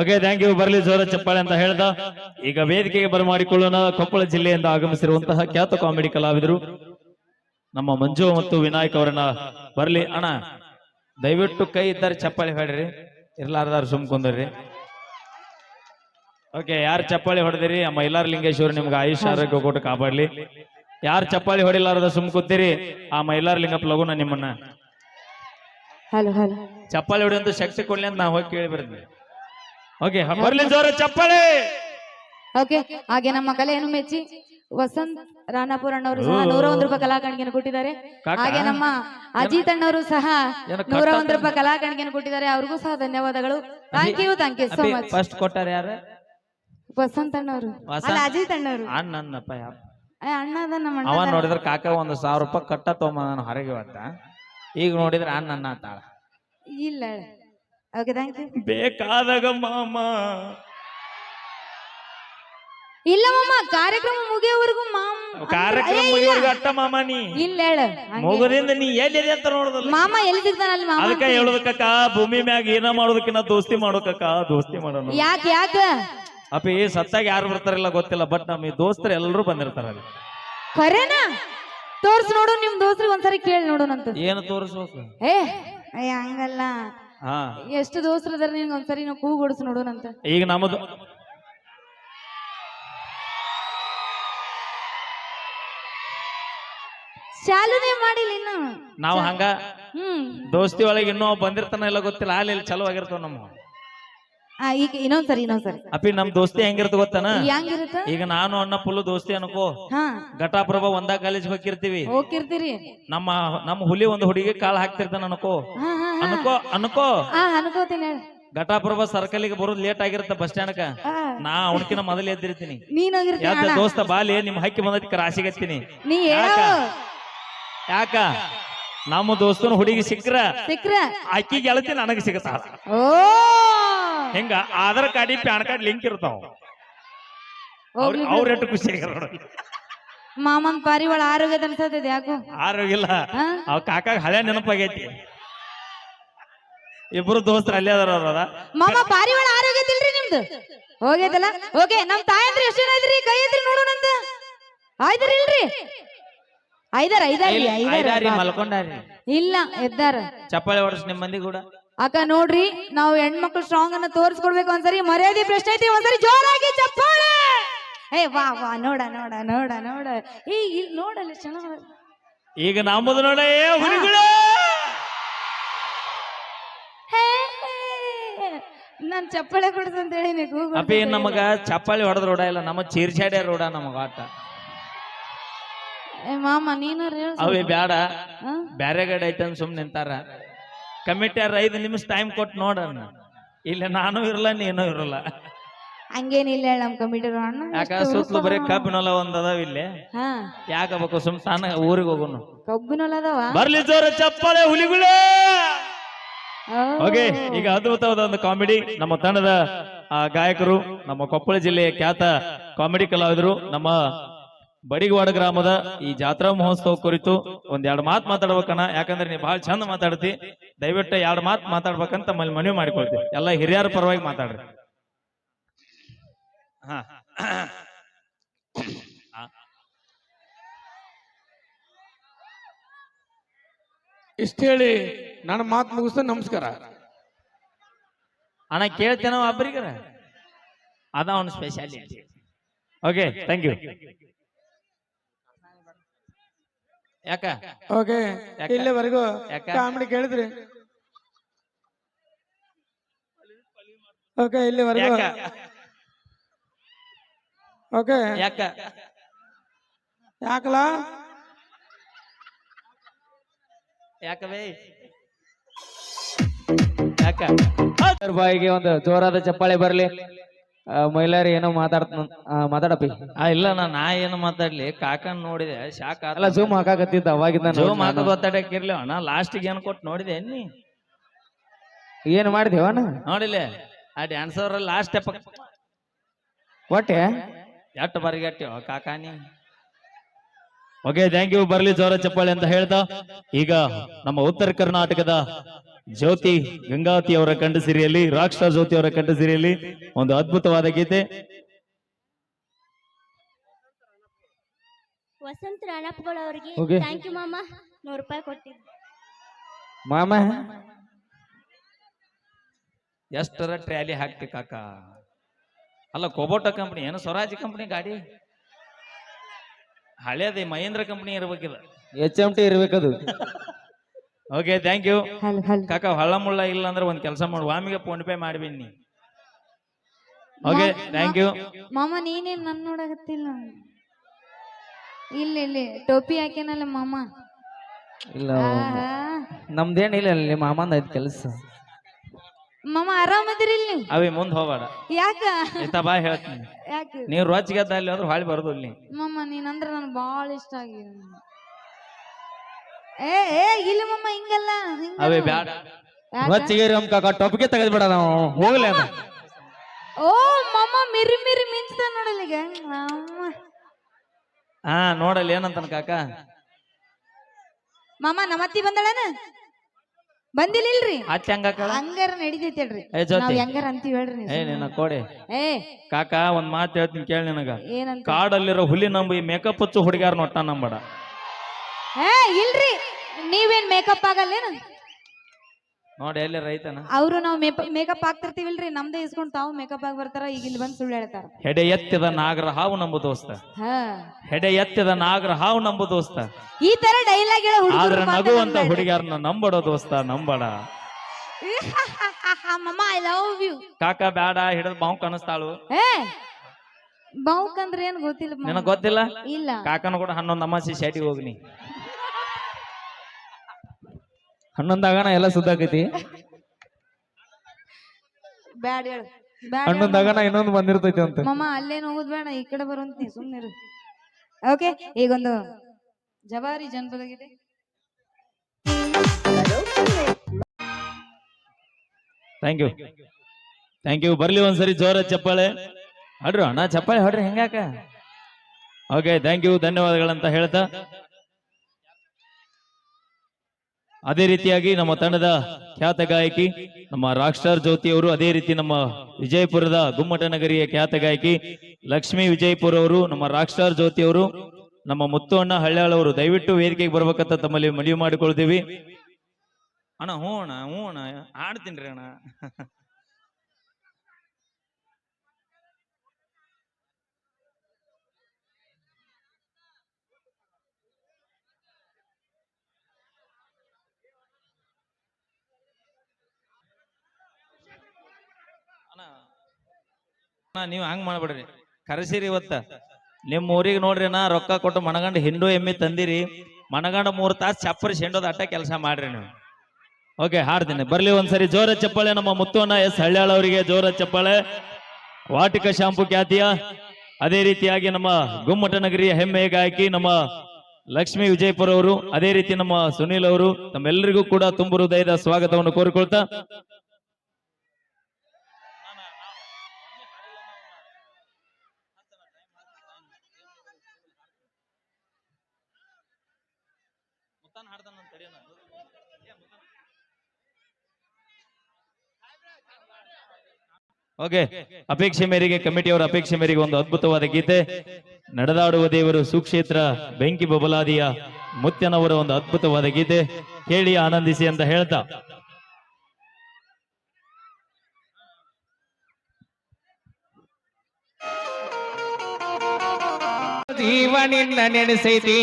Okay thank you ಬರಲಿ ಜೋರ ಚಪ್ಪಾಳೆ ಅಂತ ಹೇಳ್ದ. ಈಗ ವೇದಿಕೆಗೆ ಬರಮಾಡಿಕೊಳ್ಳೋಣ ಕೊಪ್ಪಳ ಜಿಲ್ಲೆಯಿಂದ ಆಗಮಿಸಿರುವಂತಹ ಖ್ಯಾತ ಕಾಮಿಡಿ ಕಲಾವಿದರು ನಮ್ಮ ಮಂಜು ಮತ್ತು ವಿನಾಯಕ್ ಅವರನ್ನ ಬರಲಿ. ಅಣ್ಣ, ದಯವಿಟ್ಟು ಕೈ ಇದ್ದಾರೆ ಚಪ್ಪಾಳೆ ಹೊಡ್ರಿ ಇರ್ಲಾರ್ದಾರು ಸುಮ್ಕೊಂಡ್ರಿ ಓಕೆ ಯಾರು ಚಪ್ಪಾಳಿ ಹೊಡೆದಿರಿ? ಅಮ್ಮ ಇಲ್ಲಾರ ಲಿಂಗೇಶ್ವರ ನಿಮ್ಗೆ ಆಯುಷ್ ಆರೋಗ್ಯ ಕೊಟ್ಟು ಕಾಪಾಡ್ಲಿ. ಯಾರು ಚಪ್ಪಾಳಿ ಹೊಡಿಲಾರದ ಸುಮ್ ಕೂತೀರಿ? ಆ ಮೈಲಾರ ಲಿಂಗಪ್ಪ ಲಗುನ ನಿಮ್ಮನ್ನ. ಹಲೋ ಹಲೋ ಚಪ್ಪಾಳಿ ಹೊಡೆಯಂತ ಶಕ್ತಿ ಕೊಡ್ಲಿ ಅಂತ ನಾವು ಹೋಗಿ ಕೇಳಿ ಬರ್ತೀವಿ ಓಕೆ ಬರ್ಲಿ ಜೋರ ಚಪ್ಪಾಳೆ. ಓಕೆ ಹಾಗೆ ನಮ್ಮ ಕಲೆಯನ್ನು ಮೆಚ್ಚಿ ವಸಂತ್ ರಾಣಾಪುರ ಅಣ್ಣವರು ಸಹ ನೂರ ಒಂದು ರೂಪಾಯಿ ಕಲಾಕಣಿಗೆ ಕೊಟ್ಟಿದ್ದಾರೆ? ಹಾಗೆ ನಮ್ಮ ಅಜಿತ್ ಅಣ್ಣವರು ಸಹ ನೂರ ಒಂದು ರೂಪಾಯಿ ಕಲಾಕಣಿಗೆ ಕೊಟ್ಟಿದ್ದಾರೆ. ಅವ್ರಿಗೂ ಸಹ ಧನ್ಯವಾದಗಳು. Thank you thank you so much first ಕೊಟ್ಟಾರ ಯಾರು? ವಸಂತ್ ಅಣ್ಣವರು? ಅಲ್ಲ ಅಜಿತ್ ಅಣ್ಣವರು. ಅಣ್ಣ ಅದ ನಮ್ಮ ಅವ ಅದಾನ. ನೋಡಿದ್ರ ಕಾಕ ಒಂದು ಸಾವಿರ ರೂಪಾಯಿ ಕಟ್ಟ ತೊಗೊಂಬ ನಾನು ಹೊರಗೆ ಇವತ್ತ. ಈಗ ನೋಡಿದ್ರ ಅಣ್ಣ ತಾಳ ಇಲ್ಲ ಓಕೆ ಥ್ಯಾಂಕ್ ಯು ಬೇಕಾದಾಗ ಮಾಮ. ಇಲ್ಲ ಮಾಮ ಕಾರ್ಯಕ್ರಮ ಮುಗಿಯೋವರೆಗೂ ಮಾಮ. ಕಾರ್ಯಕ್ರಮ ಏ, ಇಲ್ಲ. ಮುಗಿಯೋರ್ಗು ಅಟ್ಟ ಮಾಮ ನೀ. ಇಲ್ಲ ಹೇಳು. ನೀ ಎಲ್ಲಿದೆ ಅಂತ ನೋಡುದ ಮಾಮ ಎಲ್ಲಿ ಸಿಗ್ತಾನ ಅಲ್ಲಿ ಮಾಮ? ಅದಕ್ಕ ಹೇಳೋದಕ್ಕ ಭೂಮಿ ಮ್ಯಾಗ ಏನ ಮಾಡೋದಕ್ಕಿನ್ನ ದೋಸ್ತಿ ಮಾಡೋಕಕ್ಕ ದೋಸ್ತಿ ಮಾಡೋಣ. ಯಾಕೆ ಯಾಕ? ಏ ಸತ್ತಾಗ ಯಾರು ಬರ್ತಾರಿಲ್ಲ ಗೊತ್ತಿಲ್ಲ ಬಟ್ ನಮ್ಮ ಈ ದೋಸ್ತರು ಎಲ್ಲರೂ ಬಂದಿರ್ತಾರ ಅಲ್ಲಿ. ಖರೇನಾ? ತೋರ್ಸ್ ನೋಡು ನಿಮ್ ದೋಸ್ರಿಗೆ ಒಂದ್ಸರಿ ಕೇಳಿ ನೋಡೋಣಂತ ಏನು ತೋರಿಸ್ಬೇಕು ಏ ಅಯ್ಯ ಹಂಗಲ್ಲ. ಹಾ. ಎಷ್ಟು ದೋಸ್ತ್ರು ಅದಾರ ನಿನ್ಗೆ ಒಂದ್ಸರಿ ನಾವು ಕೂಗೊಡಿಸ್ ನೋಡೋಣಂತ ಈಗ ನಮ್ಮದು ಚಾಲೂನೇ ಮಾಡಿಲ್ಲ ಇನ್ನು. ನಾವು ಹಂಗ? ಹ್ಮ್. ದೋಸ್ತಿ ಒಳಗೆ ಇನ್ನೂ ಬಂದಿರ್ತಾನ ಇಲ್ಲ ಗೊತ್ತಿಲ್ಲ ಅಲ್ಲಿ ಇಲ್ಲಿ ಚಲೋ ಆಗಿರ್ತಾವ ನಮ್ಮ. ಆ, ಈಗ ಇನ್ನೊಂದ್ಸರಿ ಇನ್ನೊಂದ್ಸರಿ. ಅಪ್ಪಿ ನಮ್ ದೋಸ್ತಿ ಹೆಂಗಿರ್ತ ಗೊತ್ತಾನ? ಹೆಂಗಿರುತ್ತ? ಈಗ ನಾನು ಅಣ್ಣ ಫುಲ್ ದೋಸ್ತಿ ಅನ್ಕೋ. ಹಾ. ಘಟಾಪ್ರಭಾ ಒಂದ ಕಾಲೇಜ್ ಹೋಗಿರ್ತೀವಿ ಹೋಗಿರ್ತೀರಿ ನಮ್ಮ ನಮ್ಮ ಹುಲಿ ಒಂದು ಹುಡುಗಿ ಕಾಲ್ ಹಾಕ್ತಿರ್ತಾನ ಅನ್ಕೋ. ಹಾ ಹಾ ಹಾ. ಅನ್ಕೋ ಅನ್ಕೋ. ಆ ಅನ್ಕೋತೀನಿ ಹೇಳ. ಸರ್ಕಲ್ಗೆ ಬರೋದು ಲೇಟ್ ಆಗಿರುತ್ತೆ ಬಸ್ ಸ್ಟ್ಯಾಂಡ್ ನಾ ಅವನಕಿನ ಮೊದಲು ಎದ್ದಿರ್ತೀನಿ. ನೀನ್ ಅಣ್ಣ. ದೋಸ್ತ ಬಾಲಿ ನಿಮ್ ಹಕ್ಕಿ ಬಂದಕ್ಕೆ ರಾಶಿಗತ್ತೀನಿ ನೀ ಹೇಳೋ. ಯಾಕ? ಯಾಕ? ನಮ್ಮ ದೋಸ್ತನ ಹುಡುಗಿ ಸಿಕ್ಕ್ರ. ಸಿಕ್ರ ಅಕ್ಕಿ ಗೆಳತಿ ನನಗೆ ಸಿಗತ್ತ ಓ! ಹಿಂಗ? Aadhaar card PAN card link ಇರ್ತಾವ. ಹೋಗ್ಲಿ ಬಿಡು. ಅವ್ರ ಎಷ್ಟು ಖುಷಿ ಆಗ್ಯಾರ ನೋಡಿ. ಮಾಮನ್ ಪಾರಿವಾಳ ಆರೋಗ್ಯದ ಅನ್ಸತೈತೆ ಯಾಕೋ? ಆರೋಗ್ಯ ಇಲ್ಲ. ಹಾ ಅವ್ ಕಾಕಾಗ ಹಳೆ ನೆನಪಾಗೈತಿ. ಇಬ್ರು ದೋಸ್ತರ ಅಲ್ಲೇ ಅದಾರ ಅವ್ರ ಮಾಮ ಪಾರಿವಾಳ ಆರೋಗ್ಯ ತಿಳ್ರಿ ನಿಮ್ದು? ಹೋಗೈತಲ್ಲ ಓಕೆ ನಮ್ ತಾಯಿ ಅಂದ್ರೆ ಎಷ್ಟು ಜನ ಇದ್ರಿ? ಕೈ ಇದ್ರಿ ನೋಡೋಣಂತ ಆಯ್ದ್ರಿ ಇಲ್ರಿ? ಐದಾರ ಐದಾರಿ ಐದಾರಿ ಐದಾರ ಮಲ್ಕೊಂಡಾರಿ ಇಲ್ಲ ಎದ್ದಾರ. ಚಪ್ಪಾಳೆ ಹೊಡಸ್ ನಿಮ್ ಮಂದಿ ಕೂಡ. ಅಕ್ಕ ನೋಡ್ರಿ ನಾವು ಹೆಣ್ಮಕ್ಳು ಸ್ಟ್ರಾಂಗ್ ಅನ್ನ ತೋರಿಸ್ಕೊಡ್ಬೇಕು ಒಂದ್ಸರಿ ಮರ್ಯಾದೆ ಪ್ರಶ್ನೆ ಐತಿ ಒಂದ್ಸರಿ ಜೋರಾಗಿ ಚಪ್ಪಾಳೆ! ಏ ವಾ ವಾ ನೋಡ ನೋಡ ನೋಡ ನೋಡ. ಏ ಇಲ್ಲಿ ನೋಡಲ್ಲ ಚೆನ್ನಾಗ ಈಗ ನಮ್ಮದು ನೋಡ! ನಾನ್ ಚಪ್ಪಾಳೆ ಕೊಡ್ಸ ಅಂತ ಹೇಳಿ ಅಪ್ಪಿ ನಮಗ ಚಪ್ಪಾಳಿ ಹೊಡೆದ್ ರೋಡ ಇಲ್ಲ ನಮ್ಮ ಚೀರ್ಚಾಡ್ಯ ರೋಡ ನಮಗ ಆಟ ಏ ಮಾಮ ನೀನಾರ ಅವೇ ಬ್ಯಾಡ? ಬ್ಯಾರೆ ಗಡೆ ಐತನ್ ಸುಮ್ ನಿಂತಾರ. ಕಮಿಟಿಯರ್ ಐದು ನಿಮಿಷ ಟೈಮ್ ಕೊಟ್ಟು ನೋಡೋಣ ಇಲ್ಲ ನಾನು ಇರಲ್ಲ ನೀನು ಇರಲ್ಲ. ಹಂಗೇನಿಲ್ಲ ನಮ್ ಅಣ್ಣ. ಯಾಕ ಸುತ್ತಲೂ ಬರೀ ಕಬ್ಬಿನೊಲ ಒಂದ್ ಅದಾವ ಇಲ್ಲಿ. ಯಾಕಬೇಕು ಸುಮ್ ತಾನ ಊರಿಗೆ ಹೋಗೋನು. ಕಬ್ಬಿನೊಲ ಅದಾವ? ಬರ್ಲಿ ಜೋರ ಚಪ್ಪಾಳೆ ಹುಲಿಗಳೇ. ಓಕೆ ಈಗ ಅದ್ಭುತವಾದ ಒಂದು ಕಾಮಿಡಿ. ನಮ್ಮ ತಂಡದ ಆ, ಗಾಯಕರು ನಮ್ಮ ಕೊಪ್ಪಳ ಜಿಲ್ಲೆಯ ಖ್ಯಾತ ಕಾಮಿಡಿ ಕಲಾವಿದರು ನಮ್ಮ ಬಡಿಗವಾಡ ಗ್ರಾಮದ ಈ ಜಾತ್ರಾ ಮಹೋತ್ಸವ ಕುರಿತು ಒಂದ್ ಎರಡು ಮಾತು ಮಾತಾಡ್ಬೇಕಣ್ಣ. ಯಾಕಂದ್ರೆ ನೀ ಬಹಳ ಚಂದ ಮಾತಾಡ್ತಿ. ದಯವಿಟ್ಟು ಎರಡು ಮಾತು ಮಾತಾಡ್ಬೇಕಂತ ಮಲ್ಲಿ ಮನವಿ ಮಾಡಿಕೊಳ್ತೀವಿ. ಎಲ್ಲ ಹಿರಿಯರ ಪರವಾಗಿ ಮಾತಾಡ್ರಿ. ಹಾ. ಇಷ್ಟ ಹೇಳಿ ನನ್ನ ಮಾತು ಮುಗಿಸ್ತ ನಮಸ್ಕಾರ. ಅಣ್ಣ ಕೇಳ್ತೇನೋ ಒಬ್ಬರಿಗರ ಅದ ಅವನ ಸ್ಪೆಷಾಲಿಟಿ ಓಕೆ ಥ್ಯಾಂಕ್ ಯು ಯಾಕ? ಓಕೆ? ಇಲ್ಲಿವರೆಗೂ ಯಾಕ? ಕಾಮಿಡಿ ಕೇಳಿದ್ರಿ. ಓಕೆ ಇಲ್ಲಿವರೆಗೂ. ಯಾಕ? ಓಕೆ. ಯಾಕ? ಯಾಕವೇ ಯಾಕ ಬಾಯಿಗೆ ಒಂದು ಜೋರಾದ ಚಪ್ಪಾಳೆ ಬರ್ಲಿ. ಮೈಲಾರಿ ಏನೋ ಮಾತಾಡ್ತ ಮಾತಾಡಪ್ಪಿ. ಇಲ್ಲ ನಾ ನಾ ಏನು ಮಾತಾಡ್ಲಿ. ಕಾಕನ್ ನೋಡಿದೆ ಶಾಕ್ ಅಲ್ಲ ಜೂಮ್ ಹಾಕಾಕತ್ತಿದ್ದ ಅವಾಗಿದ್ದ ಜೂಮ್ ಹಾಕ ಒತ್ತಡಕ್ಕಿರ್ಲಿ ಅಣ್ಣ ಲಾಸ್ಟಿಗೆ ಏನು ಕೊಟ್ಟು ನೋಡಿದೆ ನೀ ಏನ್ ಮಾಡಿದೇವ ನೋಡಿಲ್ಲ ಆ ಡ್ಯಾನ್ಸರ್ ಲಾಸ್ಟ್ ಎಪ್ಪ ಒಟ್ಟೆ? ಎಷ್ಟು ಬರಿಗಟ್ಟಿವ ಕಾಕಾನಿ ಓಕೆ ಥ್ಯಾಂಕ್ ಯು ಬರ್ಲಿ ಜೋರ ಚಪ್ಪಾಳೆ ಅಂತ ಹೇಳ್ತಾ ಈಗ ನಮ್ಮ ಉತ್ತರ ಕರ್ನಾಟಕದ ಜ್ಯೋತಿ ಗಂಗಾವತಿ ಅವರ ಕಂಠ ಸಿರಿಯಲ್ಲಿ ರಾಕ್ಷಾ ಜ್ಯೋತಿ ಅವರ ಕಂಠ ಸಿರಿಯಲ್ಲಿ ಒಂದು ಅದ್ಭುತವಾದ ಗೀತೆ. ವಸಂತ ರಾಣಪ್ಪಗಳು ಅವರಿಗೆ Okay. ಥ್ಯಾಂಕ್ ಯು ಮಾಮ ನೂರು ರೂಪಾಯಿ ಕೊಟ್ಟಿದ್ದು. ಮಾಮ. ಎಷ್ಟರ ಟ್ರ್ಯಾಲಿ ಹಾಕ್ತಿ ಕಾಕ? ಅಲ್ಲ ಕೊಬೋಟ ಕಂಪ್ನಿ ಏನು? ಸ್ವರಾಜ್ ಕಂಪ್ನಿ ಗಾಡಿ? ಹಳೇದೇ ಮಹೇಂದ್ರ ಕಂಪ್ನಿ ಇರ್ಬೇಕಿದ. ಎಚ್ ಎಂ ಟಿ ಇರ್ಬೇಕದು. ಓಕೆ ಥ್ಯಾಂಕ್ ಯು ಹಲ್ ಹಲ್. ಕಾಕ ಹಳ್ಳ ಮುಳ್ಳ ಇಲ್ಲ ಅಂದ್ರೆ ಒಂದ್ ಕೆಲಸ ಮಾಡು. ವಾಮಿಗೆ ಫೋನ್ ಪೇ ಮಾಡ್ಬಿನಿ ಓಕೆ ಥ್ಯಾಂಕ್ ಯು ಮಾಮ ನೀನೇನ್ ನನ್ ನೋಡಕತ್ತಿಲ್ಲ? ಇಲ್ಲ ಇಲ್ಲಿ ಟೋಪಿ ಹಾಕ್ಯಾನಲ್ಲ ಮಾಮ. ಇಲ್ಲ ಆಹಾ. ನಮ್ದೇನ್ ಇಲ್ಲ ನಿಮ್ಮ ಮಾಮಂದ ಐತ್ ಕೆಲಸ. ಮಾಮ ಆರಾಮದಿರಿ ಇಲ್ಲಿ? ಅವಿ ಮುಂದ್ ಹೋಗ್ಬೇಡ. ಯಾಕ? ಇತ್ತ ಬಾ ಹೇಳ್ತೀನಿ. ಯಾಕ? ನೀವು ರೋಚಿಗೆ ಅಲ್ಲಿ ಅಂದ್ರೆ ಹಾಳಿ ಬರೋದು ಇಲ್ಲಿ ಮಾಮ ನೀನಂದ್ರ ನನ್ ಬಾಳ ಇಷ್ಟ ಆಗಿದೆ ಏ ಏ ಇಲ್ಲ ಹಿಂಗಲ್ಲ ಹಿಂಗಲ್ಲ. ಅವೇ ಬ್ಯಾಡ. ಯಾಕ? ಹೊಚ್ಚಿಗೆ ರಮ್ ಕಾಕ ಟೊಪ್ಗೆ ತೆಗೆದ್ ಬಿಡ ನಾವು. ಹೋಗ್ಲಿ ಓ ಮಮ್ಮ ಮಿರಿ ಮಿರಿ ಮಿಂಚ್ತ ನೋಡಲ್ಲ ಈಗ. ಅಮ್ಮ. ಹಾ ನೋಡಲ್ಲಿ ಏನಂತಾನ ಕಾಕ? ಮಾಮ ನಮ್ಮತ್ತಿ ಬಂದಳನ? ಬಂದಿಲ್ಲ ಇಲ್ರಿ ಅಚ್ಚ ಹಂಗಾರ ನಡಿತೈತಿ ಹೇಳ್ರಿ. ಏ ಜ್ಯೋತಿ. ನಾವ್ ಹೆಂಗಾರ ಅಂತೀವಿ ಹೇಳ್ರಿ ಏ ಸುಮ್ನೆ. ನಿನ್ನ ಕೋಡೆ. ಏ. ಕಾಕ ಒಂದ್ ಮಾತು ಹೇಳ್ತೀನಿ ಕೇಳಿ ನಿನಗ. ಏನಂತ? ಕಾಡಲ್ಲಿರೋ ಹುಲಿ ನಂಬಿ ಮೇಕಪ್ ಹಚ್ಚು ಹುಡುಗ್ಯಾರ ನೋಟ ನಂಬಡ. ಏ ಇಲ್ರಿ. ನೀವೇನ್ ಮೇಕಪ್ ಆಗಲ್ಲೇನು? ನೋಡಿ ಎಲ್ಲಿ ರೈತನ? ಅವರು ನಾವು ಮೇಕಪ್ ಹಾಕ್ತಿರ್ತೀವಿಲ್ರಿ ನಮ್ದೇ ಇಸ್ಕೊಂಡ್ ತಾವು ಮೇಕಪ್ ಆಗಿ ಬರ್ತಾರ ಈಗ ಇಲ್ಲಿ ಬಂದ್ ಸುಳ್ಳು ಹೇಳ್ತಾರ. ಹೆಡೆ ಎತ್ತಿದ ನಾಗರ ಹಾವು ನಂಬು ದೋಸ್ತ. ಹೆಡೆ ಎತ್ತಿದ ನಾಗರ ಹಾವು ನಂಬು ದೋಸ್ತ. ಈ ತರ ಡೈಲಾಗ್ ಹೇಳ ಆದ್ರೆ ನಗುವಂತ ಹುಡುಗಿಯರನ್ನ ನಂಬಡ ದೋಸ್ತ ನಂಬಡ. ಮಮ್ಮ ಐ ಲವ್ ಯು ಕಾಕ ಬ್ಯಾಡ ಹಿಡಿದ್ ಬಾವು ಕಾಣಿಸ್ತಾಳು ಬೌಕ್ ಅಂದ್ರೆ ಏನ್ ಗೊತ್ತಿಲ್ಲ. ನಿನಗ್ ಗೊತ್ತಿಲ್ಲ? ಇಲ್ಲ. ಕಾಕನ ಕೂಡ ಹನ್ನೊಂದು ಅಮಾಸಿ ಶಾಟಿಗೆ ಹೋಗ್ನಿ. ಹನ್ನೊಂದಾಗನ ಎಲ್ಲ ಸುದ್ದಾಕೈತಿ? ಬ್ಯಾಡ ಹೇಳು ಬ್ಯಾಡ ಹನ್ನೊಂದಾಗನ ಇನ್ನೊಂದು ಬಂದಿರ್ತೈತಿ ಅಂತ. ಮಮ್ಮ ಅಲ್ಲೇನ್ ಹೋಗುದ್ ಬೇಡ ಈ ಕಡೆ ಬರುವಂತ ನೀ ಸುಮ್ನಿರು ಓಕೆ ಈಗೊಂದು ಜವಾರಿ ಜನಪದ ಗೀತೆ ಥ್ಯಾಂಕ್ ಯು ಥ್ಯಾಂಕ್ ಯು ಬರ್ಲಿ ಒಂದ್ಸರಿ ಜೋರ ಚಪ್ಪಾಳೆ. ಹಾಡ್ರು ಅಣ್ಣ ಚಪ್ಪಾಳೆ ಹೊಡ್ರಿ ಹೆಂಗಾಕ ಓಕೆ ಥ್ಯಾಂಕ್ ಯು ಧನ್ಯವಾದಗಳಂತ ಹೇಳ್ತಾ. ಅದೇ ರೀತಿಯಾಗಿ ನಮ್ಮ ತಂಡದ ಖ್ಯಾತ ಗಾಯಕಿ, ನಮ್ಮ ರಾಕ್ಸ್ಟಾರ್ ಜ್ಯೋತಿ ಅವರು, ಅದೇ ರೀತಿ ನಮ್ಮ ವಿಜಯಪುರದ ಗುಮ್ಮಟ ನಗರಿಯ ಖ್ಯಾತ ಗಾಯಕಿ ಲಕ್ಷ್ಮೀ ವಿಜಯಪುರ ಅವರು, ನಮ್ಮ ರಾಕ್ಸ್ಟಾರ್ ಜ್ಯೋತಿ ಅವರು, ನಮ್ಮ ಮುತ್ತು ಅಣ್ಣ ಹಳ್ಳಾಳ ಅವರು, ದಯವಿಟ್ಟು ವೇದಿಕೆಗೆ ಬರ್ಬೇಕಂತ ತಮ್ಮಲ್ಲಿ ಮನವಿ ಮಾಡಿಕೊಳ್ತೀವಿ ಅಣ್ಣ, ಹ್ಞೂ ಅಣ್ಣ ಹ್ಞೂ ಅಣ್ಣ ಆಡ್ತೀನಿ ರೀ ಅಣ್ಣ. ನೀವು ಹಂಗ್ ಮಾಡ್ಬೇಡ್ರಿ. ಕರೆಸಿರಿ ಇವತ್ತ. ನಿಮ್ ಊರಿಗೆ ನೋಡ್ರಿ ನಾ ರೊಕ್ಕ ಕೊಟ್ಟು ಮನಗಂಡ ಹಿಂಡು ಎಮ್ಮಿ ತಂದಿರಿ. ಮನಗಂಡ ಮೂರ್ ತಾಸು ಚಪ್ಪರಿ ಶೆಂಡೋದ ಅಟ್ಟ ಕೆಲಸ ಮಾಡ್ರಿ ನೀವು. ಓಕೆ, ಹಾಡ್ತೀನಿ. ಬರ್ಲಿ ಒಂದ್ಸರಿ. ಜೋರ ಚಪ್ಪಾಳೆ ನಮ್ಮ ಮುತ್ತುವನ್ನ ಎಸ್ ಹಳ್ಯಾಳ್ ಅವರಿಗೆ ಜೋರ ಚಪ್ಪಾಳೆ. ವಾಟಿಕ ಶಾಂಪು ಖ್ಯಾತಿಯ. ಅದೇ ರೀತಿಯಾಗಿ ನಮ್ಮ ಗುಮ್ಮಟ ನಗರಿಯ ಹೆಮ್ಮೆಯ ಗಾಯಕಿ ನಮ್ಮ ಲಕ್ಷ್ಮಿ ವಿಜಯಪುರ ಅವರು ಅದೇ ರೀತಿ ನಮ್ಮ ಸುನೀಲ್ ಅವರು ತಮ್ಮೆಲ್ಲರಿಗೂ ಕೂಡ ತುಂಬ ಹೃದಯದ ಸ್ವಾಗತವನ್ನು ಕೋರಿಕೊಳ್ತಾ ಓಕೆ ಅಪೇಕ್ಷೆ ಮೇರೆಗೆ ಕಮಿಟಿಯವರ ಅಪೇಕ್ಷೆ ಮೇರೆಗೆ ಒಂದು ಅದ್ಭುತವಾದ ಗೀತೆ. ನಡೆದಾಡುವ ದೇವರು ಸುಕ್ಷೇತ್ರ ಬೆಂಕಿ ಬಬಲಾದಿಯ ಮುತ್ಯನವರ ಒಂದು ಅದ್ಭುತವಾದ ಗೀತೆ. ಕೇಳಿ ಆನಂದಿಸಿ ಅಂತ ಹೇಳ್ತಾ. ಜೀವ ನಿನ್ನ ನೆನೆಸೈತಿ.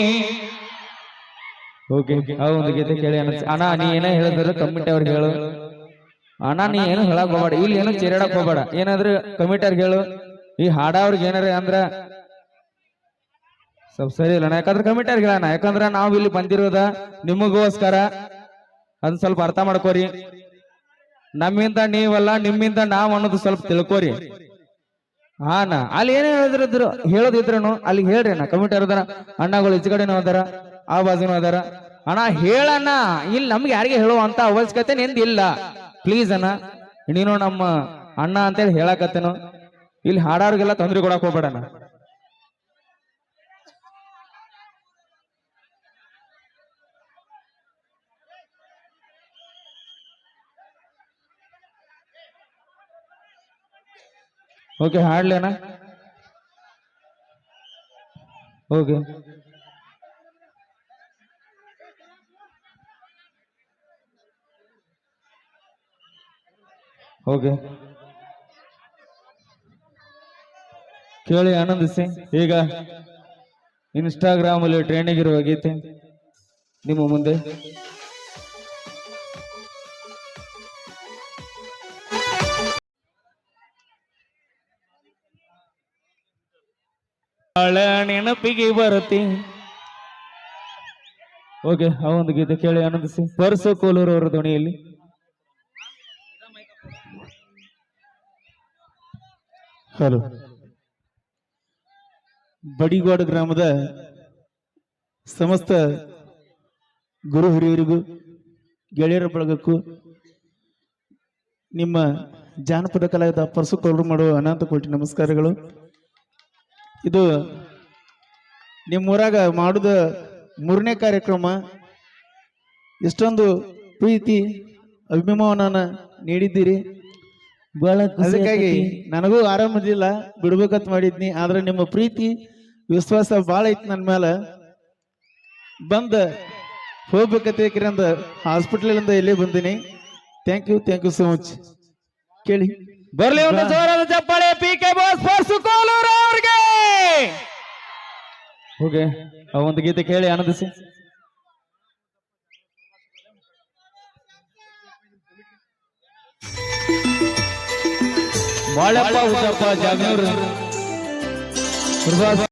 ಓಕೆ ಒಂದು ಗೀತೆ ಕೇಳಿ ಅನ್ಸ ಅಣ್ಣ ನೀ ಏನೇ ಹೇಳಿದ್ರು ಕಮಿಟಿ ಅವ್ರಿಗೆ ಹೇಳು. ಅಣ್ಣ ನೀ ಏನು ಹೇಳಕ್ ಹೋಗ್ಬೇಡ ಇಲ್ಲಿ ಏನು ಚೇರಾಡಕ್ ಹೋಗ್ಬೇಡ ಏನಾದ್ರು ಕಮಿಟಿ ಅವ್ರಿಗೆ ಹೇಳು. ಈ ಹಾಡ ಅವ್ರಿಗೆ ಏನಾರ ಅಂದ್ರ ಸ್ವಲ್ಪ ಸರಿ ಇಲ್ಲ ಅಣ್ಣ. ಯಾಕಂದ್ರೆ ಕಮಿಟಿ ಅವ್ರಿಗೆ ಯಾಕಂದ್ರೆ ಯಾಕಂದ್ರ ನಾವ್ ಇಲ್ಲಿ ಬಂದಿರೋದ ನಿಮಗೋಸ್ಕರ. ಅದನ್ನ ಸ್ವಲ್ಪ ಅರ್ಥ ಮಾಡ್ಕೋರಿ. ನಮ್ಮಿಂದ ನೀವಲ್ಲ ನಿಮ್ಮಿಂದ ನಾವು ಅನ್ನೋದು ಸ್ವಲ್ಪ ತಿಳ್ಕೋರಿ. ಹಾನ ಅಲ್ಲಿ ಏನೇ ಹೇಳಿದ್ರು ಹೇಳೋದಿದ್ರು ಅಲ್ಲಿ ಹೇಳ್ರಿ ಅಣ್ಣ. ಕಮಿಟಿ ಅವ್ರದಾರ ಅಣ್ಣಗಳು ಕಡೆನೂ ಅದಾರ. ಆ ಬಾಜುನು ಅದಾರ, ಅಣ್ಣ, ಹೇಳಣ್ಣ, ಇಲ್ಲಿ ನಮ್ಗೆ ಯಾರಿಗೆ ಹೇಳುವಂತ ಅವಶ್ಯಕತೆ ನಿಂದಿಲ್ಲ ಪ್ಲೀಸ್ ಅಣ್ಣ, ನೀನು ನಮ್ಮ ಅಣ್ಣ ಅಂತೇಳಿ ಹೇಳಕತ್ತೇನು. ಇಲ್ಲಿ ಹಾಡೋರಿಗೆಲ್ಲ ತೊಂದರೆ ಕೊಡಕ್ ಹೋಗ್ಬೇಡಣ್ಣ. ಓಕೆ ಹಾಡ್ಲೇನಾ ಓಕೆ ಓಕೆ ಕೇಳಿ ಆನಂದಿಸಿ ಈಗ ಇನ್ಸ್ಟಾಗ್ರಾಮ್ ಅಲ್ಲಿ ಟ್ರೆಂಡಿಂಗ್ ಇರುವ ಗೀತೆ, ನಿಮ್ಮ ಮುಂದೆ. ನೆನಪಿಗೆ ಬರುತ್ತೆ ಓಕೆ ಆ ಒಂದು ಗೀತೆ ಕೇಳಿ ಆನಂದಿಸಿ ಪರ್ಸು ಕೋಲೂರು ಅವರ ಧ್ವನಿಯಲ್ಲಿ. ಹಲೋ. ಬಡಿಗೋಡ ಗ್ರಾಮದ ಸಮಸ್ತ ಗುರು ಹಿರಿಯರಿಗೂ, ಗೆಳೆಯರ ಬಳಗಕ್ಕೂ, ನಿಮ್ಮ ಜಾನಪದ ಕಲಾವಿದ ಪರಸುಕೋಲರು ಮಾಡುವ ಅನಂತ ಕೋಟಿ ನಮಸ್ಕಾರಗಳು. ಇದು ನಿಮ್ಮೂರಾಗ ಮಾಡುದ ಮೂರನೇ ಕಾರ್ಯಕ್ರಮ. ಎಷ್ಟೊಂದು ಪ್ರೀತಿ ಅಭಿಮಾನನ ನೀಡಿದ್ದೀರಿ. ಅದಕ್ಕಾಗಿ ನನಗೂ ಆರಾಮದಿಲ್ಲ ಬಿಡ್ಬೇಕಂತ ಮಾಡಿದ್ನಿ ಆದ್ರೆ ನಿಮ್ಮ ಪ್ರೀತಿ ವಿಶ್ವಾಸ ಭಾಳ ಐತಿ ನನ್ನ ಮೇಲೆ ಬಂದ ಹೋಗ್ಬೇಕಂತ ಅಂದ ಹಾಸ್ಪಿಟ್ಲಿಂದ ಇಲ್ಲೇ ಬಂದಿನಿ. Thank you thank you so much ಕೇಳಿ. ಬರ್ಲಿ ಒಂದು ಜೋರಾದ ಚಪ್ಪಾಳೆ ಪಿ ಕೆ ಬಾಸ್ ಕೋಲೂರು ಅವ್ರಿಗೆ! ಓಕೆ ಆ ಒಂದು ಗೀತೆ ಕೇಳಿ ಆನಂದಿಸಿ. ಬಾಳಪ್ಪ ಉದ್ದಪ್ಪ ಜಾಗನೂರು